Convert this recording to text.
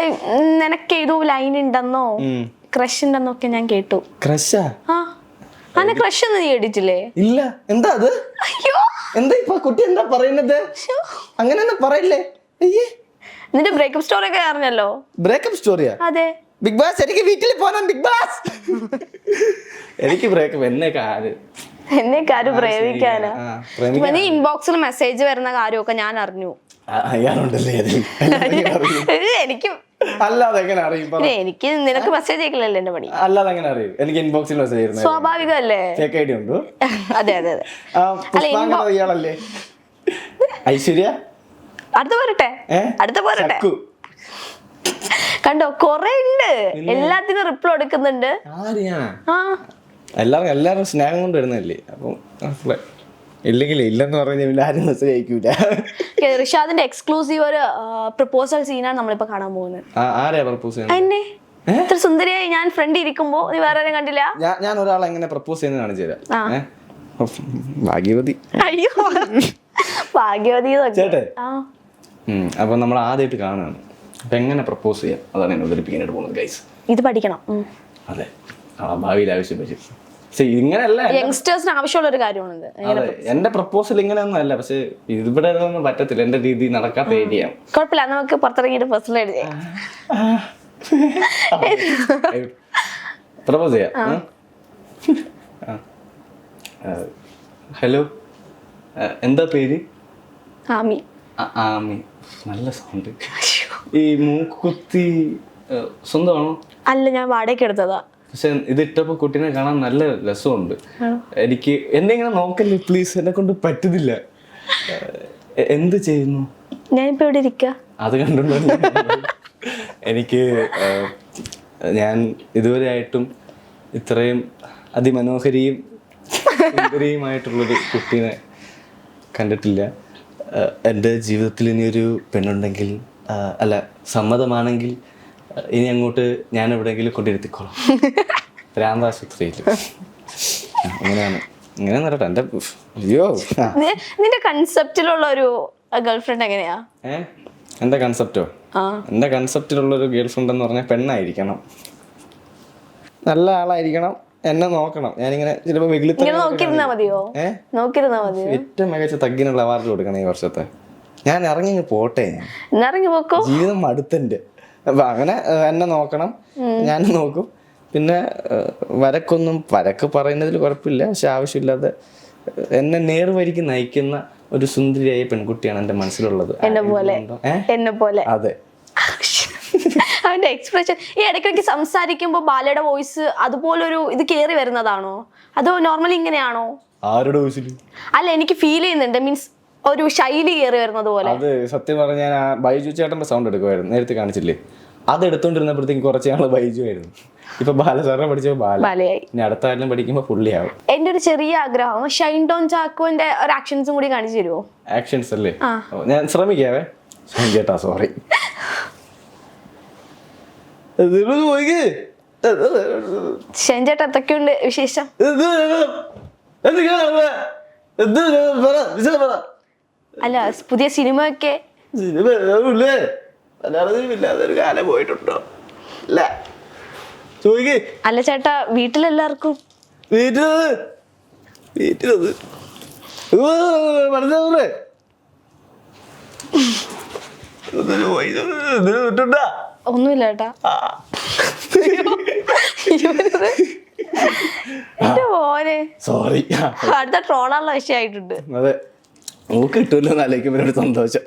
ഏയ്, നിനക്ക് ഏതോ ലൈൻ ഉണ്ടെന്നോ? ക്രഷ് ഉണ്ടെന്നോ ഒക്കെ ഞാൻ കേട്ടു. ക്രഷാ ആ? അന്നെ ക്രഷ് ഒന്നും നീ കേട്ടിട്ടില്ലേ ഇല്ല. എന്താ അത്? അയ്യോ. എന്താ ഇപ്പൊ കുട്ടി എന്താ പറയുന്നത്? അങ്ങനെയൊന്നും പറയില്ലേ? അയ്യേ. നിന്റെ ബ്രേക്കപ്പ് സ്റ്റോറി ഒക്കെ അറിഞ്ഞല്ലോ? ബ്രേക്കപ്പ് സ്റ്റോറിയാ അതെ. ബിഗ് ബാസ് എനിക്ക് വീട്ടിൽ പോകണം ബിഗ് ബാസ് എനിക്ക് ബ്രേക്കപ്പ് എന്നെ കാര്യം എന്നെ കാര്യം പ്രേമിക്കാനാ? ഇൻബോക്സിൽ മെസ്സേജ് വരുന്ന കാര്യമൊക്കെ ഞാൻ അറിഞ്ഞു. അല്ലാതെ എനിക്ക് അല്ലാതെ എങ്ങനെ അറിയും. എനിക്ക് നിനക്ക് മെസ്സേജ് അയക്കില്ലല്ലോ എന്റെ പണി? അല്ലാതെ എങ്ങനെ അറിയും? എനിക്ക് ഇൻബോക്സിൽ മെസ്സേജ് ചെയ്യുന്നത് സ്വാഭാവികമല്ലേ? ഫേക്ക് ഐഡി ഉണ്ടോ? അതെ അതെ അതെ. ഇയാളല്ലേ? ഐശ്വര്യ? അടുത്ത പോരട്ടെ? അടുത്ത പോരട്ടെ? കണ്ടോ കൊറേ ഉണ്ട്. എല്ലാത്തിനും റിപ്ലൈ ആ. എല്ലാവരും എല്ലാവരും സ്നേഹം കൊണ്ട് വരുന്നല്ലേ അപ്പം. ഇല്ലെങ്കിൽ ഇല്ലെന്ന് പറഞ്ഞാൽ പിന്നെ ആരും മെസ്സേജ് അയക്കൂല റിഷാദിന്റെ എക്സ്ക്ലൂസീവ് ഒരു പ്രപ്പോസൽ സീനാണ് നമ്മളിപ്പോ കാണാൻ പോകുന്നത്. ആരെയാ പ്രപ്പോസ് ചെയ്യുന്നത്? എന്നെ ഇത്ര സുന്ദരിയായി ഞാൻ ഫ്രണ്ട് ഇരിക്കുമ്പോ നീ വേറെ ആരും കണ്ടില്ല? ഞാൻ ഞാൻ ഒരാളെ എങ്ങനെ പ്രപ്പോസ് ചെയ്യുന്നത് കാണിച്ചു തരാം. ഭാഗ്യവതി. അയ്യോ. ഭാഗ്യവതി. ചേട്ടേ അപ്പൊ നമ്മൾ ആദ്യമായിട്ട് കാണുകയാണ് അപ്പൊ എങ്ങനെ പ്രപ്പോസ് ചെയ്യാം? അതാണ് എന്നെ അവതരിപ്പിക്കാനായിട്ട് പോകുന്നത് ഗൈസ് ഇത് പഠിക്കണം. അതെ. ആ ഭാവിയിൽ ആവശ്യം ഇങ്ങനെയല്ല യങ്സ്റ്റേഴ്സിന് ആവശ്യമുള്ള ഒരു കാര്യമാണ് എന്റെ പ്രപ്പോസൽ ഇങ്ങനെയൊന്നും അല്ല. പക്ഷെ ഇവിടെ ഒന്നും പറ്റത്തില്ല. എന്റെ രീതി നടക്കാത്ത ഏരിയ കുഴപ്പമില്ല. നമുക്ക് പുറത്തിറങ്ങിയിട്ട് പേഴ്സണൽ എഴുതി. പ്രപ്പോസ് ചെയ്യാം. ഹലോ. എന്താ പേര്? ആമി. ആമി. നല്ല സൗണ്ട് ഈ മൂക്കുത്തി സ്വന്തമാണോ? അല്ല ഞാൻ വാടകയ്ക്ക് എടുത്തതാ. പക്ഷെ ഇത് ഇട്ടപ്പോ കുട്ടീനെ കാണാൻ നല്ല രസമുണ്ട്. എനിക്ക് എന്നെ ഇങ്ങനെ നോക്കല്ലേ പ്ലീസ് എന്നെ കൊണ്ട് പറ്റുന്നില്ല. എന്ത് ചെയ്യുന്നു? ഞാനിപ്പോ ഇവിടെ ഇരിക്ക. അത് കണ്ടുണ്ടോ എനിക്ക് ഞാൻ ഇതുവരെ ആയിട്ടും ഇത്രയും അതിമനോഹരിയും സുന്ദരിയുമായിട്ടുള്ളൊരു കുട്ടീനെ കണ്ടിട്ടില്ല. എന്റെ ജീവിതത്തിൽ ഇനിയൊരു പെണ്ണുണ്ടെങ്കിൽ അല്ല സമ്മതമാണെങ്കിൽ ഇനി അങ്ങോട്ട് ഞാൻ എവിടെയെങ്കിലും കൊണ്ടിരുത്തിക്കോളാം ആശുപത്രിയിൽ അങ്ങനെയാണ്. ഇങ്ങനെ നടട്ടെ എന്റെ അയ്യോ. നിന്റെ കൺസെപ്റ്റിലുള്ള ഒരു ഗേൾഫ്രണ്ട് എങ്ങനെയാ? എന്റെ കൺസെപ്റ്റോ ആ. കൺസെപ്റ്റിലുള്ള ഒരു ഗേൾഫ്രണ്ട് എന്ന് പറഞ്ഞാൽ പെണ്ണായിരിക്കണം. നല്ല ആളായിരിക്കണം എന്നെ നോക്കണം. ഞാനിങ്ങനെ ചിലപ്പോ നോക്കിയിരുന്നാ മതിയോ? നോക്കിയിരുന്നാ മതിയോ? ഏറ്റവും മികച്ച തഗ്ഗിനുള്ള അവാർഡ് കൊടുക്കണം ഈ വർഷത്തെ. ഞാൻ ഇറങ്ങി പോട്ടെ ഞാൻ. ഇറങ്ങി പോക്കോ? ജീവിതം മടുത്തന്റെ അപ്പൊ അങ്ങനെ എന്നെ നോക്കണം. ഞാൻ നോക്കും. പിന്നെ വരക്കൊന്നും വരക്ക് പറയുന്നതിൽ കുഴപ്പമില്ല. പക്ഷെ ആവശ്യമില്ലാതെ എന്നെ നേർവരിക്ക് നയിക്കുന്ന ഒരു സുന്ദരിയായ പെൺകുട്ടിയാണ് എന്റെ മനസ്സിലുള്ളത്. എന്നെ പോലെ. എന്നെ പോലെ. അതെ. അവന്റെ എക്സ്പ്രഷൻ ഈ ഇടയ്ക്കിടയ്ക്ക് സംസാരിക്കുമ്പോ ബാലയുടെ വോയിസ് അതുപോലൊരു ഇത് കേറി വരുന്നതാണോ? അതോ നോർമലി ഇങ്ങനെയാണോ? ആരുടെ വോയിസിൽ അല്ല എനിക്ക് ഫീൽ ചെയ്യുന്നുണ്ട്. മീൻസ് ഒരു ശൈലി കയറി വരുന്നത് പോലെ അത് സത്യം പറഞ്ഞാൽ ബൈജു ചേട്ടന്റെ സൗണ്ട് എടുക്കുമായിരുന്നു നേരത്തെ കാണിച്ചില്ലേ അത് എടുത്തോണ്ടിരുന്നപ്പോഴത്തേക്ക് കുറച്ച് ഞങ്ങൾ ബൈജു ആയിരുന്നു ഇപ്പൊ ബാലസാറിനെ പഠിച്ചപ്പോ ബാല ബാലയായി ഇനി അടുത്ത പഠിക്കുമ്പോ പുള്ളിയാവും എന്റെ ഒരു ചെറിയ ആഗ്രഹം ഷൈൻ ടോൺ ചാക്കോന്റെ ഒരു ആക്ഷൻസും കൂടി കാണിച്ചു തരുമോ ആക്ഷൻസ് അല്ലേ ഞാൻ ശ്രമിക്കാവേ ഷൈൻ ചേട്ടാ സോറി ഷൈൻ എന്തൊക്കെയുണ്ട് വിശേഷം അല്ല പുതിയ സിനിമയൊക്കെ ഒക്കെ കാലം പോയിട്ടുണ്ടോ? അല്ല. ചോദിക്കേ. അല്ല ചേട്ടാ വീട്ടിലെല്ലാവർക്കും? വീട്ടിലത്. വീട്ടിലത്. മനസ്സിലാവൂലേ വിട്ടുണ്ടാ ഒന്നുമില്ല ചേട്ടാ. എന്റെ മോനെ. സോറി അടുത്ത ട്രോളാനുള്ള വിഷയമായിട്ടുണ്ട്. അതെ. നമുക്ക് കിട്ടുമല്ലോ എന്നാലോചിക്കുമ്പോൾ ഒരു സന്തോഷം.